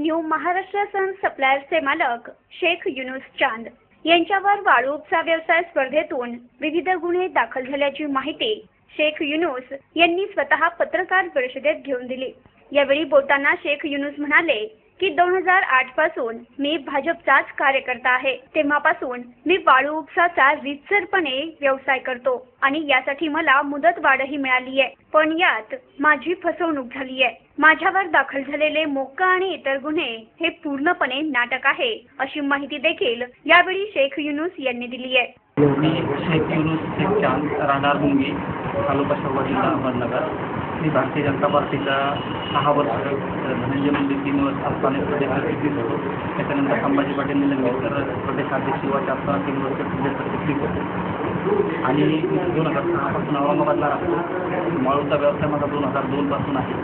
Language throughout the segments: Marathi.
न्यू महाराष्ट्र सन सप्लायर्सचे मालक शेख युनुस चांद यांच्यावर वाळू उपसा व्यवसाय स्पर्धेतून विविध गुन्हे दाखल झाल्याची माहिती शेख युनुस यांनी स्वतः पत्रकार परिषदेत घेऊन दिली. यावेळी बोलताना शेख युनुस म्हणाले की दोन हजार आठपासून मी भाजपचाच कार्यकर्ता आहे. तेव्हापासून मी वाळू उपसाचा रितसरपणे व्यवसाय करतो आणि यासाठी मला मुदत वाढही मिळाली आहे. पण यात माझी फसवणूक झाली आहे. माझ्यावर दाखल झालेले मोक्का आणि इतर गुन्हे हे पूर्णपणे नाटक आहे अशी माहिती देखील यावेळी शेख युनुस यांनी दिली आहे. मी शेख युनुस शेख चांद राहणार मुंगी तालुका शहर जिल्हा अहमदनगर. मी भारतीय जनता पार्टीचा सहा वर्ष धनंजय मुंडे असताना प्रदेशाध्यक्ष होतो. त्याच्यानंतर संभाजी पाटील निलंगेकर प्रदेशाध्यक्ष शिवाच्या असताना तीन वर्ष प्रदेशाध्यक्ष होतो. आणि दोन हजार सहापासून औरंगाबादला राहतो. वाळूचा व्यवसाय माझा दोन हजार दोनपासून आहे.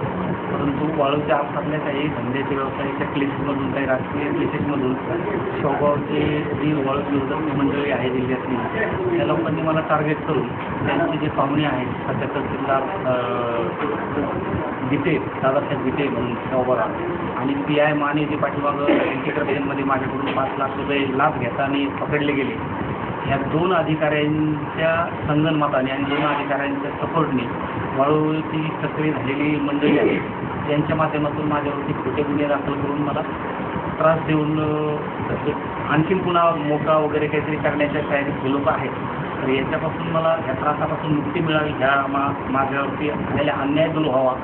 परंतु वाळूच्या आसपासल्या काही धंद्याचे व्यवसायाच्या क्लेसेसमधून काही राजकीय क्लेसेसमधून शेवगावची जी वाळू विरोधक मंडळी आहे जिल्ह्यातली त्या लोकांनी मला टार्गेट करून त्यांचे जे पाहुणे आहेत सध्या तहसीलदार गीते दादासाहेब गीते म्हणून शेवगावला आणि पी आय माने जे पाठीमागं इंटिग्रेशनमध्ये माझ्याकडून पाच लाख रुपये लाभ घेताना पकडले गेले. या दोन अधिकाऱ्यांच्या संगनमताने आणि दोन अधिकाऱ्यांच्या सपोर्टने वाळूची सक्रिय झालेली मंडळी आहे त्यांच्या माध्यमातून माझ्यावरती खोटे गुन्हे दाखल करून मला त्रास देऊन आणखीन पुन्हा मोका वगैरे काहीतरी करण्याच्या तयारीत हे लोक आहेत. तर याच्यापासून मला ह्या त्रासापासून मुक्ती मिळावी ह्या मा माझ्यावरती झालेला अन्याय दूर व्हावा.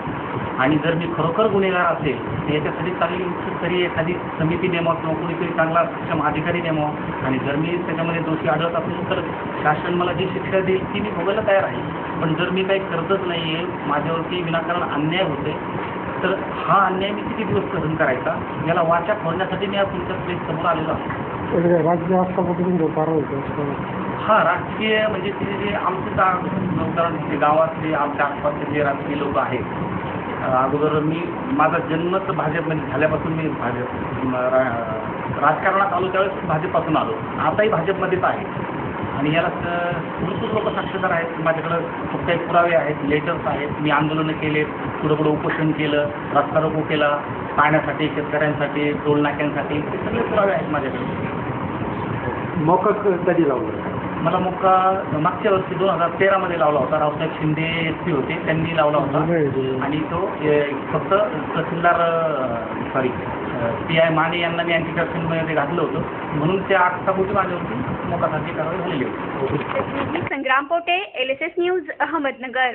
आणि जर मी खरोखर गुन्हेगार असेल तर याच्यासाठी चांगली तरी एखादी समिती नेमावं किंवा कोणीतरी चांगला सक्षम अधिकारी नेमावं आणि जर मी त्याच्यामध्ये दोषी आढळत असेल तर शासन मला जी शिक्षा देईल ती मी भोगायला तयार आहे. पण जर मी काही करतच नाही आहे माझ्यावरती विनाकारण अन्याय होते तर हा अन्याय मी किती दिवस सहन करायचा? याला वाचा फोडण्यासाठी मी आज तुमच्या प्लेस समोर आलेलो आहे. करतो हा राजकीय म्हणजे ते जे आमचे ते गावातले आमच्या आसपासचे जे राजकीय लोक आहेत अगोदर मी माझा जन्मच भाजपमध्ये झाल्यापासून मी भाजप रा- राजकारणात आलो त्यावेळेस भाजपपासून आलो. आताही भाजपमध्येच आहे. आणि याला भरपूर लोक साक्षीदार आहेत. माझ्याकडं खूप काही पुरावे आहेत लेटर्स आहेत. मी आंदोलनं केले पुढं पुढं उपोषण केलं रस्ता रोको केला पाण्यासाठी शेतकऱ्यांसाठी टोल नाक्यांसाठी हे सगळे पुरावे आहेत माझ्याकडे. मोका कधी लावलं? मला मुक्का मागच्या वर्षी दोन हजार तेरामध्ये लावला होता. रावसाहेब शिंदे एस पी होते त्यांनी लावला होता. आणि तो फक्त तहसीलदार सॉरी पी आय माने यांना मी अँटी करप्शनमध्ये घातलं होतं. म्हणून त्या आठ पोटी माझ्यावरती मोकासाठी कारवाई झालेली होती. Sangram Pote L S S news Ahmednagar.